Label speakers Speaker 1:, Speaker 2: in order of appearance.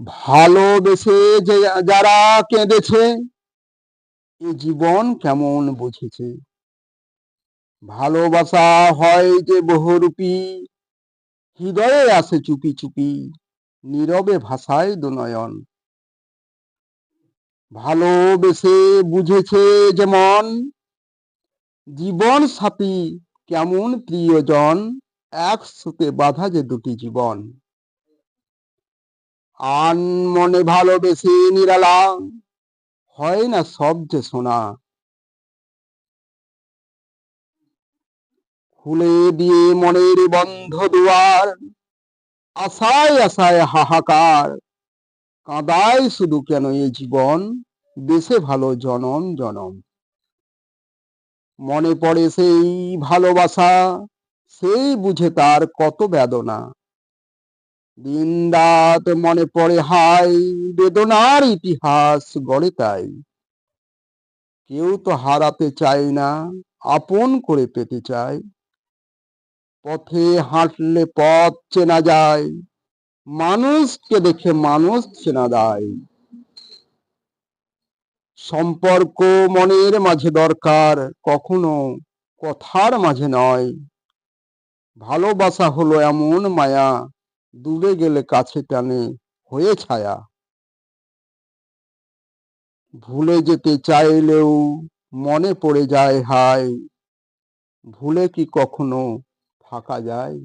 Speaker 1: ভালোবেসে যে যারা কেঁদেছে, এ জীবন কেমন বুঝেছে? ভালোবাসা হয় যে বহুরূপী, হৃদয়ে আসে চুপি চুপি, নীরবে ভাষায় দুনয়ন। ভালোবেসে বুঝেছে যেমন জীবন সাথী কেমন প্রিয়জন এক সুতে বাধা যে দুটি জীবন। আন মনে ভালোবেসে নিরালা হয় না যে শোনা। খুলে দিয়ে মনের বন্ধ দুয়ার। আশায় আশায় হাহাকার। কাঁদায় শুধু কেন এ জীবন? দেশে ভালো জনম জনম। মনে পড়ে সেই ভালোবাসা, সেই বুঝে তার কত বেদনা। দিন রাত মনে পড়ে হাই বেদনার ইতিহাস গড়ে তাই। কেউ তো হারাতে চায় না, আপন করে পেতে চায়। পথে হাঁটলে পথ চেনা যায়, মানুষকে দেখে মানুষ চেনা যায় সম্পর্ক মনের মাঝে দরকার, কখনো কথার মাঝে নয়। ভালোবাসা হলো এমন মায়া দূরে গেলে কাছে টানে হয়ে ছায়া। ভুলে যেতে চাইলেও মনে পড়ে যায় হায়, ভুলে কি কখনো থাকা যায়?